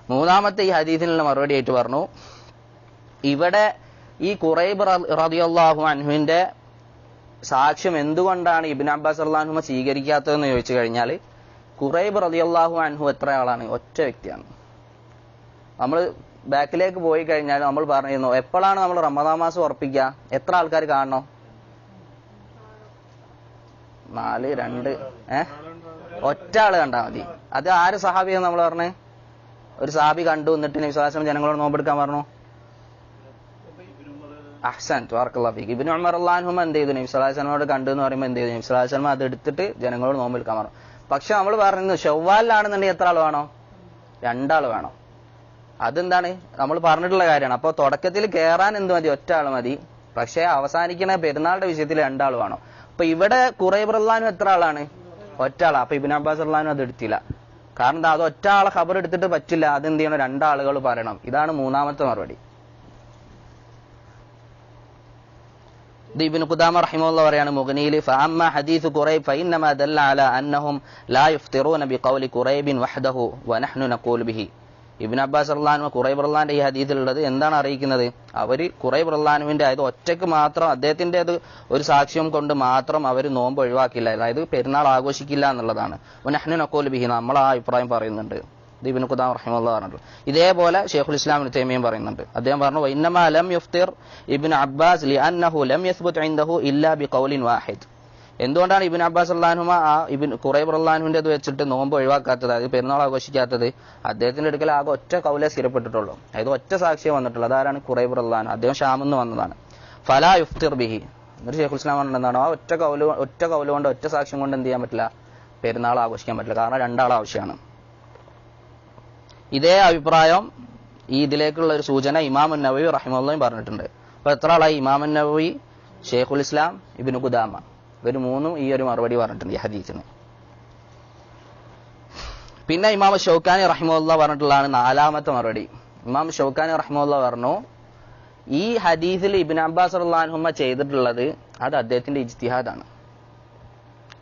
Speaker 1: മൂന്നാമത്തെ ഈ ഹദീസിനുള്ള മറുപടി ആയിട്ട് പറഞ്ഞു ഇവിടെ ഈ കുറൈബ് റതിയല്ലാഹു അൻഹുവിന്റെ സാക്ഷ്യം എന്തുകൊണ്ടാണ് ഇബിൻ അബ്ബാസ് അള്ളാഹുമ സ്വീകരിക്കാത്തതെന്ന് ചോദിച്ചു കഴിഞ്ഞാൽ കുറൈബ് റതിയല്ലാഹു അൻഹു എത്ര ആളാണ്? ഒറ്റ വ്യക്തിയാണ്. നമ്മൾ ബാക്കിലേക്ക് പോയി കഴിഞ്ഞാൽ നമ്മൾ പറഞ്ഞിരുന്നു എപ്പോഴാണ് നമ്മൾ റമദാ മാസം ഉറപ്പിക്കുക? എത്ര ആൾക്കാർ കാണണം? നാല് രണ്ട് ഏ? ഒറ്റ ആൾ കണ്ടാൽ മതി. അത് ആര് സഹാബിയാണ് നമ്മൾ പറഞ്ഞേ? ഒരു സഹാബി കണ്ടു എന്നിട്ട് വിശ്വാസം ജനങ്ങളോട് നോമ്പെടുക്കാൻ പറഞ്ഞു. അഹ്സൻ ഫീഖ് ഇബിൻ ഉമർ അള്ളാഹും എന്ത് ചെയ്തു? നബി സ്വലാസ്ലമോട് കണ്ടു എന്ന് പറയുമ്പോൾ എന്ത് ചെയ്തു? നബി സ്വലാസ്ലമ അത് എടുത്തിട്ട് ജനങ്ങളോട് നോമ്പെടുക്കാൻ പറഞ്ഞു. പക്ഷെ നമ്മൾ പറഞ്ഞു ഷവ്വാലിലാണെന്നുണ്ടെങ്കിൽ എത്ര ആൾ വേണോ? രണ്ടാൾ വേണം. അതെന്താണ്? നമ്മൾ പറഞ്ഞിട്ടുള്ള കാര്യമാണ്. അപ്പോൾ തുടക്കത്തിൽ കയറാൻ എന്ത് മതി? ഒറ്റ ആൾ മതി. പക്ഷേ അവസാനിക്കുന്ന പെരുന്നാളുടെ വിഷയത്തിൽ രണ്ടാൾ വേണം. അപ്പൊ ഇവിടെ കുറൈബ് എത്ര ആളാണ്? ഒറ്റ ആളാ അപ്പൊ ഇബിൻ അബ്ബാസ് റഹ്ലാനും അത് എടുത്തില്ല. കാരണം അത് ഒറ്റ ആളെ ഖബർ എടുത്തിട്ട് പറ്റില്ല. അത് എന്ത് ചെയ്യണം? രണ്ടാളുകൾ പറയണം. ഇതാണ് മൂന്നാമത്തെ മറുപടി. ഇത് കുദാമ റഹിമുള്ള പറയാണ് മുഗനിയിൽ ഫഅമ്മ ഹദീസ് ഖുറൈബ് ഫഇന്നമ ദല്ല അല അന്നഹും ലാ യുഫ്തിറൂന ബിഖൗലി ഖുറൈബിൻ വഹ്ദഹു വനഹ്നു നഖൂൽ ബിഹി. ഇബിൻ അബ്ബാസ് റള്ളാനു ഖുറൈബ് റഹ്ലാന്റെ ഈ ഹദീസിൽ ഉള്ളത് എന്താണ് അറിയിക്കുന്നത്? അവർ ഖുറൈബ് റഹ്ലാനുവിന്റെ അതായത് ഒറ്റയ്ക്ക് മാത്രം അദ്ദേഹത്തിന്റെ അത് ഒരു സാക്ഷ്യം കൊണ്ട് മാത്രം അവർ നോമ്പ് ഒഴിവാക്കില്ല. അതായത് പെരുന്നാൾ ആഘോഷിക്കില്ല എന്നുള്ളതാണ്. വനഹ്നു നഖൂൽ ബിഹി നമ്മൾ ആ അഭിപ്രായം പറയുന്നുണ്ട്. ഇത് കുദാം റഹിമുള്ള ഇതേപോലെ ഷെയ്ഖുൽ ഇസ്ലാം തേമയും പറയുന്നുണ്ട്. അദ്ദേഹം പറഞ്ഞു ഇന്നമാലം യുഫ്തിർ ഇബിൻ അബ്ബാസ് ലി അന്നഹു ലം യസ്ബുത് ഇൻദഹു ഇല്ലാ ബി ഖൗലിൻ വാഹിദ്. എന്തുകൊണ്ടാണ് ഇബിൻ അബ്ബാസ് അള്ളാഹുമ ആ ഇബിൻ ഖുറൈബ് അള്ളാഹുവിന്റെ അത് വെച്ചിട്ട് നോമ്പ് ഒഴിവാക്കാത്തത് അത് പെരുന്നാൾ ആഘോഷിക്കാത്തത്? അദ്ദേഹത്തിന്റെ അടുക്കൽ ആകെ ഒറ്റ കൗലെ സ്ഥിരപ്പെട്ടിട്ടുള്ളൂ. അതായത് ഒറ്റ സാക്ഷ്യം വന്നിട്ടുള്ളൂ. അതാരാണ് ഖുറൈബ് അള്ളാഹു അദ്ദേഹം ഷാമെന്ന് വന്നതാണ്. ഫലാ യുഫ്തിർ ബിഹി. എന്നിട്ട് ഷെയ്ഖുൽ ഇസ്ലാം പറഞ്ഞത് ആ ഒറ്റ കൗല ഒറ്റ കൗല കൊണ്ട് ഒറ്റ സാക്ഷ്യം കൊണ്ട് എന്ത് ചെയ്യാൻ പറ്റില്ല? പെരുന്നാൾ ആഘോഷിക്കാൻ പറ്റില്ല. കാരണം രണ്ടാൾ ആവശ്യമാണ് ഇതേ അഭിപ്രായം ഈ ഇതിലേക്കുള്ള ഒരു സൂചന ഇമാമുൻ നബവി റഹിമുള്ളയും പറഞ്ഞിട്ടുണ്ട്. അപ്പൊ എത്ര ആളായി? ഇമാമുൻ നബവി ഷെയ്ഖുൽ ഇസ്ലാം ഇബിന് ഖുദാമ. ഇവർ മൂന്നും ഈ ഒരു മറുപടി പറഞ്ഞിട്ടുണ്ട് ഈ ഹദീസിന്. പിന്നെ ഇമാം ഷൗക്കാനി റഹിമുള്ള പറഞ്ഞിട്ടുള്ളതാണ് നാലാമത്തെ മറുപടി. ഇമാം ഷൗക്കാനി റഹിമുള്ള പറഞ്ഞു ഈ ഹദീസിൽ ഇബിൻ അബ്ബാസ് അള്ളാൻഹുമ്മ ചെയ്തിട്ടുള്ളത് അത് അദ്ദേഹത്തിന്റെ ഇജ്തിഹാദാണ്.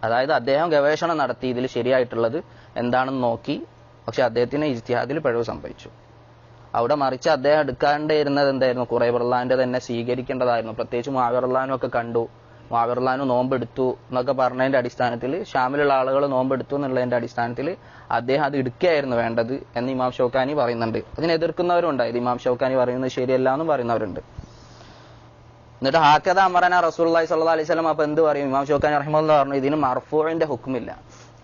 Speaker 1: അതായത് അദ്ദേഹം ഗവേഷണം നടത്തി ഇതിൽ ശരിയായിട്ടുള്ളത് എന്താണെന്ന് നോക്കി പക്ഷെ അദ്ദേഹത്തിന് ഇജ്തിഹാദിൽ പിഴവ് സംഭവിച്ചു. അവിടെ മറിച്ച് അദ്ദേഹം എടുക്കാണ്ടിരുന്നത് എന്തായിരുന്നു? കുറെ പ്രള്ളാന്റെ തന്നെ സ്വീകരിക്കേണ്ടതായിരുന്നു. പ്രത്യേകിച്ച് മാവിർലാനും ഒക്കെ കണ്ടു. മാവിർലാനും നോമ്പെടുത്തു എന്നൊക്കെ പറഞ്ഞതിന്റെ അടിസ്ഥാനത്തിൽ ഷാമിലുള്ള ആളുകൾ നോമ്പെടുത്തു എന്നുള്ളതിന്റെ അടിസ്ഥാനത്തിൽ അദ്ദേഹം അത് എടുക്കുകയായിരുന്നു വേണ്ടത് എന്ന് ഇമാം ഷൗക്കാനി പറയുന്നുണ്ട്. അതിനെ എതിർക്കുന്നവരും ഉണ്ടായത് ഇമാം ഷൗക്കാനി പറയുന്നത് ശരിയല്ല എന്നും പറയുന്നവരുണ്ട്. എന്നിട്ട് ഹാക്കത അമറന റസൂള്ളി സല്ലാ അലൈഹി സ്വലം അപ്പൊ എന്ത് പറയും? ഇമാം ഷോക്കാനി റഹിമുല്ല പറഞ്ഞു ഇതിന് മർഫൂഴിന്റെ ഹുക്കുമില്ല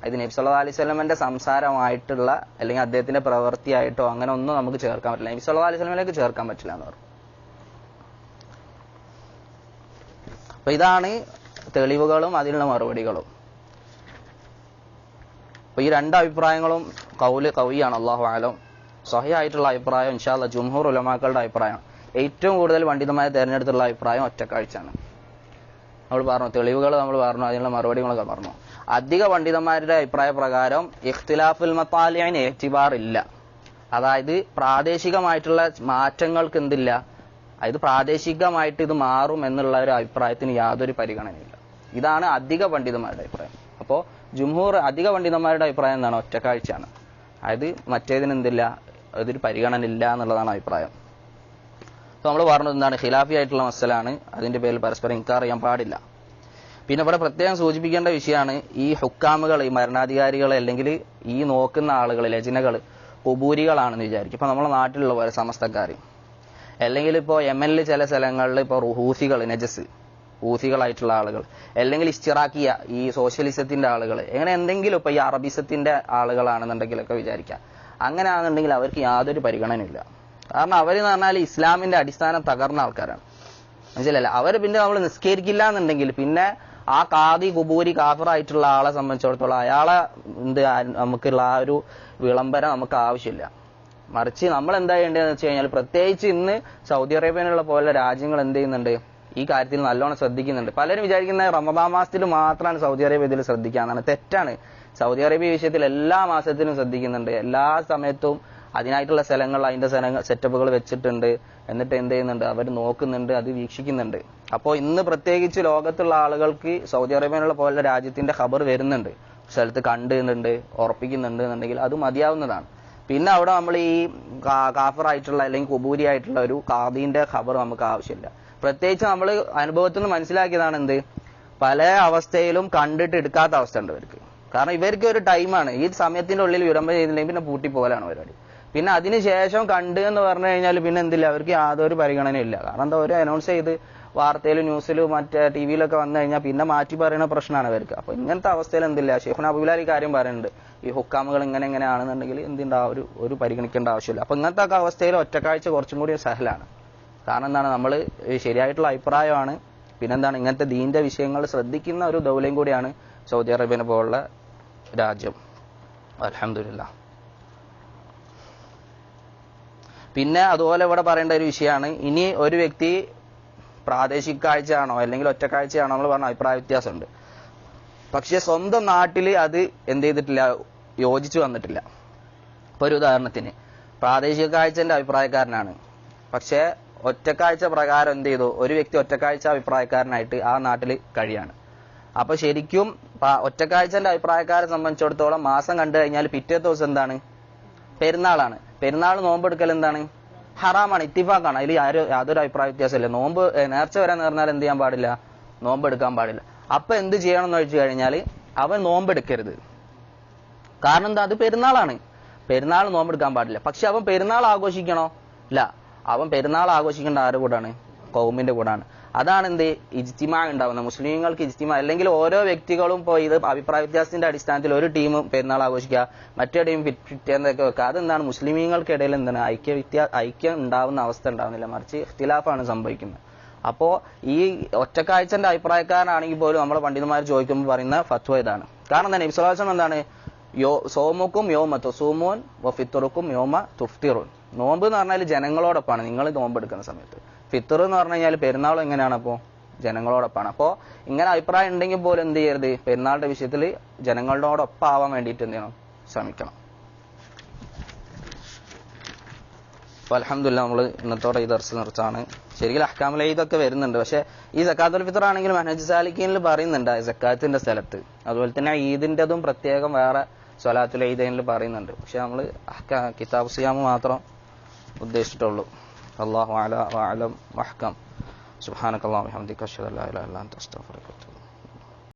Speaker 1: ഇത് നബി സല്ലാ അലൈഹി സ്വലമന്റെ സംസാരമായിട്ടുള്ള അല്ലെങ്കിൽ അദ്ദേഹത്തിന്റെ പ്രവൃത്തിയായിട്ടോ അങ്ങനെ ഒന്നും നമുക്ക് ചേർക്കാൻ പറ്റില്ല. നബി സല്ലാ അലൈഹി സ്വലമിലേക്ക് ചേർക്കാൻ പറ്റില്ല എന്ന് പറഞ്ഞു. അപ്പൊ ഇതാണ് തെളിവുകളും അതിനുള്ള മറുപടികളും. അപ്പൊ ഈ രണ്ട് അഭിപ്രായങ്ങളും കൗൽ കവിയാണ് അള്ളാഹു ആലം സഹിയായിട്ടുള്ള അഭിപ്രായം ഇൻഷാല്ല ജുംഹൂർ ഉലമാക്കളുടെ അഭിപ്രായം. ഏറ്റവും കൂടുതൽ പണ്ഡിതമായ തെരഞ്ഞെടുത്തുള്ള അഭിപ്രായം ഒറ്റക്കാഴ്ചയാണ്. നമ്മൾ പറഞ്ഞു തെളിവുകൾ നമ്മൾ പറഞ്ഞു അതിനുള്ള മറുപടികളൊക്കെ പറഞ്ഞു. അധിക പണ്ഡിതന്മാരുടെ അഭിപ്രായ പ്രകാരം ഇഖ്തിലാഫുൽ മത്താലിയന് ഏറ്റിബാറില്ല അതായത് പ്രാദേശികമായിട്ടുള്ള മാറ്റങ്ങൾക്ക് എന്തില്ല? അതായത് പ്രാദേശികമായിട്ട് ഇത് മാറും എന്നുള്ള ഒരു അഭിപ്രായത്തിന് യാതൊരു പരിഗണനയില്ല. ഇതാണ് അധിക പണ്ഡിതന്മാരുടെ അഭിപ്രായം. അപ്പോൾ ജുംഹൂർ അധിക പണ്ഡിതന്മാരുടെ അഭിപ്രായം എന്താണ്? ഒറ്റക്കാഴ്ചയാണ്. അതായത് മറ്റേതിന് എന്തില്ല? അതൊരു പരിഗണന ഇല്ല എന്നുള്ളതാണ് അഭിപ്രായം. അപ്പോൾ നമ്മൾ പറഞ്ഞത് എന്താണ്? ഖിലാഫി ആയിട്ടുള്ള മസലാണ്. അതിന്റെ പേരിൽ പരസ്പരം ഇൻകാർ ചെയ്യാൻ പാടില്ല. പിന്നെ ഇവിടെ പ്രത്യേകം സൂചിപ്പിക്കേണ്ട വിഷയമാണ് ഈ ഹുക്കാമുകൾ ഈ മരണാധികാരികൾ അല്ലെങ്കിൽ ഈ നോക്കുന്ന ആളുകൾ രചനകൾ കുബൂരികളാണെന്ന് വിചാരിക്കും. ഇപ്പൊ നമ്മളെ നാട്ടിലുള്ള പോലെ സമസ്തക്കാർ. അല്ലെങ്കിൽ ഇപ്പോൾ എം എൽ ചില സ്ഥലങ്ങളിൽ ഇപ്പോൾ ഹൂസികൾ നജസ് ഹൂസികളായിട്ടുള്ള ആളുകൾ. അല്ലെങ്കിൽ ഇസ്റ്റിറാക്കിയ ഈ സോഷ്യലിസത്തിന്റെ ആളുകൾ. എങ്ങനെ എന്തെങ്കിലും ഇപ്പൊ ഈ അറബിസത്തിന്റെ ആളുകളാണെന്നുണ്ടെങ്കിലൊക്കെ വിചാരിക്കാം. അങ്ങനെ ആണെന്നുണ്ടെങ്കിൽ അവർക്ക് യാതൊരു പരിഗണനയില്ല കാരണം അവരെന്ന് പറഞ്ഞാൽ ഇസ്ലാമിന്റെ അടിസ്ഥാനം തകർന്ന ആൾക്കാരാണ്. മനസ്സിലല്ല അവർ പിന്നെ നമ്മൾ നിസ്കരിക്കില്ല എന്നുണ്ടെങ്കിൽ പിന്നെ ആ കാതി കുബൂരി കാഫറായിട്ടുള്ള ആളെ സംബന്ധിച്ചിടത്തോളം അയാളെ എന്ത് നമുക്കുള്ള ആ ഒരു വിളംബരം നമുക്ക് ആവശ്യമില്ല. മറിച്ച് നമ്മൾ എന്താ ചെയ്യേണ്ടതെന്ന് വെച്ച് കഴിഞ്ഞാൽ പ്രത്യേകിച്ച് ഇന്ന് സൗദി അറേബ്യയിലുള്ള പോലെ രാജ്യങ്ങൾ എന്ത് ചെയ്യുന്നുണ്ട്? ഈ കാര്യത്തിൽ നല്ലോണം ശ്രദ്ധിക്കുന്നുണ്ട്. പലരും വിചാരിക്കുന്ന റമദാ മാസത്തിൽ മാത്രമാണ് സൗദി അറേബ്യ ഇതിൽ ശ്രദ്ധിക്കാന്നാണ് തെറ്റാണ്. സൗദി അറേബ്യ വിഷയത്തിൽ എല്ലാ മാസത്തിലും ശ്രദ്ധിക്കുന്നുണ്ട്. എല്ലാ സമയത്തും അതിനായിട്ടുള്ള സ്ഥലങ്ങൾ അതിന്റെ സെറ്റപ്പുകൾ വെച്ചിട്ടുണ്ട്. എന്നിട്ട് എന്ത് ചെയ്യുന്നുണ്ട്? അവർ നോക്കുന്നുണ്ട് അത് വീക്ഷിക്കുന്നുണ്ട്. അപ്പോൾ ഇന്ന് പ്രത്യേകിച്ച് ലോകത്തുള്ള ആളുകൾക്ക് സൗദി അറേബ്യയിലുള്ള പോലെ രാജ്യത്തിന്റെ ഖബർ വരുന്നുണ്ട്. സ്ഥലത്ത് കണ്ടുന്നുണ്ട് ഉറപ്പിക്കുന്നുണ്ട് എന്നുണ്ടെങ്കിൽ അത് മതിയാവുന്നതാണ്. പിന്നെ അവിടെ നമ്മൾ ഈ കാഫറായിട്ടുള്ള അല്ലെങ്കിൽ കുബൂരി ആയിട്ടുള്ള ഒരു കാദീന്റെ ഖബർ നമുക്ക് ആവശ്യമില്ല. പ്രത്യേകിച്ച് നമ്മൾ അനുഭവത്തിൽ നിന്ന് മനസ്സിലാക്കിയതാണ് എന്ത്? പല അവസ്ഥയിലും കണ്ടിട്ട് എടുക്കാത്ത അവസ്ഥ ഉണ്ട് ഇവർക്ക്. കാരണം ഇവർക്ക് ഒരു ടൈമാണ്. ഈ സമയത്തിന്റെ ഉള്ളിൽ വിളംബരം ചെയ്തില്ലെങ്കിൽ പിന്നെ പൂട്ടി പോകലാണ് പരിപാടി. പിന്നെ അതിനുശേഷം കണ്ടു എന്ന് പറഞ്ഞു കഴിഞ്ഞാൽ പിന്നെ എന്തില്ല? അവർക്ക് യാതൊരു പരിഗണനയില്ല കാരണം എന്താ ഒരു അനൗൺസ് ചെയ്ത് വാർത്തയിലും ന്യൂസിലും മറ്റേ ടി വിയിലൊക്കെ വന്നു കഴിഞ്ഞാൽ പിന്നെ മാറ്റി പറയുന്ന പ്രശ്നമാണ് അവർക്ക് അപ്പൊ ഇങ്ങനത്തെ അവസ്ഥയിൽ എന്തില്ല. ഷെയ്ഖുൻ അബുലാൽ ഈ കാര്യം പറയുന്നുണ്ട്. ഈ ഹുക്കാമുകൾ ഇങ്ങനെ ഇങ്ങനെ ആണെന്നുണ്ടെങ്കിൽ എന്തിന്റെ ആ ഒരു ഒരു പരിഗണിക്കേണ്ട ആവശ്യമില്ല. അപ്പൊ ഇങ്ങനത്തെ ഒക്കെ അവസ്ഥയിൽ ഒറ്റക്കാഴ്ച കുറച്ചും കൂടി സഹലാണ്. കാരണം എന്താണ്? നമ്മൾ ശരിയായിട്ടുള്ള അഭിപ്രായമാണ്. പിന്നെന്താണ്? ഇങ്ങനത്തെ ദീന്റെ വിഷയങ്ങൾ ശ്രദ്ധിക്കുന്ന ഒരു ദൗലയും കൂടിയാണ് സൗദി അറേബ്യനെ പോലുള്ള രാജ്യം. അലഹമില്ല പിന്നെ അതുപോലെ ഇവിടെ പറയേണ്ട ഒരു വിഷയമാണ്. ഇനി ഒരു വ്യക്തി പ്രാദേശിക കാഴ്ചയാണോ അല്ലെങ്കിൽ ഒറ്റ കാഴ്ചയാണോ നമ്മൾ പറഞ്ഞ അഭിപ്രായ വ്യത്യാസമുണ്ട്. പക്ഷേ സ്വന്തം നാട്ടിൽ അത് എന്ത് ചെയ്തിട്ടില്ല യോജിച്ചു വന്നിട്ടില്ല. ഇപ്പൊ ഒരു ഉദാഹരണത്തിന് പ്രാദേശിക കാഴ്ചന്റെ അഭിപ്രായക്കാരനാണ്. പക്ഷെ ഒറ്റക്കാഴ്ച പ്രകാരം എന്ത് ചെയ്തു? ഒരു വ്യക്തി ഒറ്റക്കാഴ്ച അഭിപ്രായക്കാരനായിട്ട് ആ നാട്ടിൽ കഴിയാണ്. അപ്പൊ ശരിക്കും ഒറ്റക്കാഴ്ചന്റെ അഭിപ്രായക്കാരെ സംബന്ധിച്ചിടത്തോളം മാസം കണ്ടു കഴിഞ്ഞാൽ പിറ്റേ ദിവസം എന്താണ്? പെരുന്നാളാണ്. പെരുന്നാൾ നോമ്പെടുക്കൽ എന്താണ്? ഹറാമാണ് ഇത്തിഫാക്കാണ്. അതിൽ ആരും യാതൊരു അഭിപ്രായ വ്യത്യാസമില്ല. നോമ്പ് നേർച്ച വരാൻ നേർന്നാൽ എന്ത് ചെയ്യാൻ പാടില്ല? നോമ്പ് എടുക്കാൻ പാടില്ല. അപ്പൊ എന്ത് ചെയ്യണം എന്ന് വെച്ച് കഴിഞ്ഞാൽ അവൻ നോമ്പെടുക്കരുത് കാരണം എന്താ? അത് പെരുന്നാളാണ്. പെരുന്നാൾ നോമ്പെടുക്കാൻ പാടില്ല. പക്ഷെ അവൻ പെരുന്നാൾ ആഘോഷിക്കണോ? ഇല്ല. അവൻ പെരുന്നാൾ ആഘോഷിക്കേണ്ട ആരുടെ കൂടാണ്? കൗമിന്റെ കൂടാണ്. അതാണ് എന്ത് ഇജ്തിമ ഉണ്ടാവുന്നത് മുസ്ലിങ്ങൾക്ക് ഇജ്തിമ. അല്ലെങ്കിൽ ഓരോ വ്യക്തികളും ഇപ്പോൾ ഇത് അഭിപ്രായ വ്യത്യാസത്തിന്റെ അടിസ്ഥാനത്തിൽ ഒരു ടീം പെരുന്നാൾ ആഘോഷിക്കുക മറ്റേ ടീം പിറ്റേന്നൊക്കെ വെക്കുക. അതെന്താണ്? മുസ്ലിമീങ്ങൾക്കിടയിൽ എന്താണ്? ഐക്യ വ്യത്യാ ഐക്യം ഉണ്ടാവുന്ന അവസ്ഥ ഉണ്ടാവുന്നില്ല. മറിച്ച് ഇഖ്തിലാഫാണ് സംഭവിക്കുന്നത്. അപ്പോ ഈ ഒറ്റക്കാഴ്ചന്റെ അഭിപ്രായക്കാരനാണെങ്കിൽ പോലും നമ്മളെ പണ്ഡിതന്മാർ ചോദിക്കുമ്പോൾ പറയുന്ന ഫത്വ ഇതാണ്. കാരണം തന്നെ വിശ്വാസം എന്താണ്? യോ സോമുക്കും യോമ തുസൂമോൻ വഫിത്തുറുക്കും യോമ തുഫ്തിറുൻ. നോമ്പ് എന്ന് പറഞ്ഞാൽ ജനങ്ങളോടൊപ്പമാണ്. നിങ്ങൾ നോമ്പ് എടുക്കുന്ന സമയത്ത്. ഫിത്തർ എന്ന് പറഞ്ഞു കഴിഞ്ഞാൽ പെരുന്നാൾ എങ്ങനെയാണ് അപ്പോ ജനങ്ങളോടൊപ്പമാണ് അപ്പോ ഇങ്ങനെ അഭിപ്രായം ഉണ്ടെങ്കിൽ പോലും എന്ത് ചെയ്യരുത്? പെരുന്നാളുടെ വിഷയത്തിൽ ജനങ്ങളോടൊപ്പം ആവാൻ വേണ്ടിയിട്ട് എന്ത് ചെയ്യണം? ശ്രമിക്കണം. അപ്പോൾ അലഹമില്ല നമ്മൾ ഇന്നത്തോടെ ഈ ദർശനം നിർത്താണ്. ശരിക്കും അഹ്കാമുൽ ഇതൊക്കെ വരുന്നുണ്ട്. പക്ഷേ ഈ സക്കാത്തുൽ ഫിത്തർ ആണെങ്കിൽ മനഹജ് സാലിക്കീനിൽ പറയുന്നുണ്ട് സക്കാത്തിന്റെ സ്ഥലത്ത്. അതുപോലെ തന്നെ ഈദിന്റെതും പ്രത്യേകം വേറെ സ്വലാത്തുൽ ഈദൈനിൽ പറയുന്നുണ്ട്. പക്ഷെ നമ്മൾ കിതാബ് സിയാമ് മാത്രം ഉദ്ദേശിച്ചിട്ടുള്ളൂ. അള്ളാഹു അല അലം വഹ്കം സുബ്ഹാനക്കല്ലാഹു വബിഹംദിക അഷ്ഹദു അൻ ലാ ഇലാഹ ഇല്ല അൻത അസ്തഗ്ഫിറുക വഅത്തുബു